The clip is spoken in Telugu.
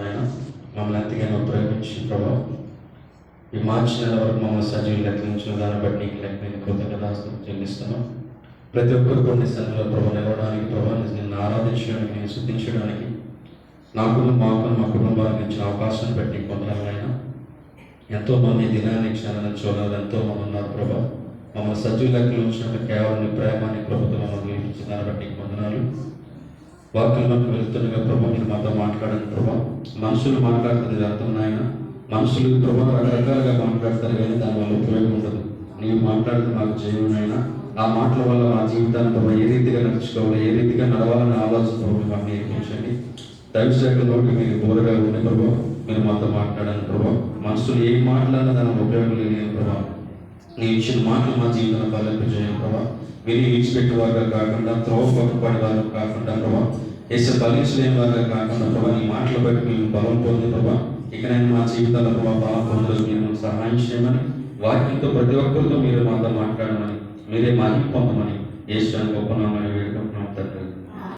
ఆయన మమ్మల్ని ఎంతగానో ప్రేమించి ప్రభావ ఈ మార్చి నెల వరకు మమ్మల్ని సజీవులు లెక్కలించిన దాన్ని బట్టి నీకు లెక్కలేని కృతజ్ఞతాస్తులు చెల్లిస్తున్నాం. ప్రతి ఒక్కరు కొన్ని సన్నిలో ప్రభావ నిలవడానికి ప్రభావ నిన్ను ఆరాధించడానికి నేను శుద్ధించడానికి నాకు మాకు మా కుటుంబానికి ఇచ్చిన అవకాశాన్ని బట్టి కొందరైనా ఎంతో మంది దినాన్ని క్షణాన్ని చూడాలి ఎంతో మంది ఉన్నారు ప్రభా. మమ్మల్ని సజీవ లెక్కలు ఉంచినట్టు కేవలం నీ ప్రేమాన్ని ప్రభుత్వం మమ్మల్ని ఇచ్చిన దాన్ని బట్టి వందనాలు. వాక్యంలోకి వెళ్తుండగా ప్రభు మీరు మాతో మనుషులు మాట్లాడుతుంది అర్థం నాయన? మనుషులు ప్రభావ రకరకాలుగా మాట్లాడతారు కానీ దానివల్ల ఉపయోగం ఉండదు. నీవు మాట్లాడితే మాకు జీవనైనా ఆ మాటల వల్ల మా జీవితాన్ని ప్రభావ ఏ రీతిగా నడుచుకోవాలి ఏ రీతిగా నడవాలని ఆలోచన మాకు నేర్పించండి. దైవశాఖ మీరు బోరగా ఉండే ప్రభా. మీరు మాతో మాట్లాడండి ప్రభా. మనుషులు ఏం మాట్లాడినా దాని ఉపయోగం లేని ప్రభా. నీ ఇచ్చిన మాటలు మా జీవితంలో బలింపు ప్రభావ మీరు విని విడిచిపెట్టే వారుగా కాకుండా త్రోవ పక్కపడే వారు కాకుండా ప్రభా ఏసే బలించలేని వారుగా కాకుండా ప్రభా నీ మాటలు బట్టి మేము బలం పొంది ప్రభా ఇకనైనా మా జీవితాల్లో ప్రభావ బలం పొందడం మేము సహాయం చేయమని వాక్యంతో ప్రతి ఒక్కరితో మీరు మాతో మాట్లాడమని మీరే మా పొందమని ఏ గొప్ప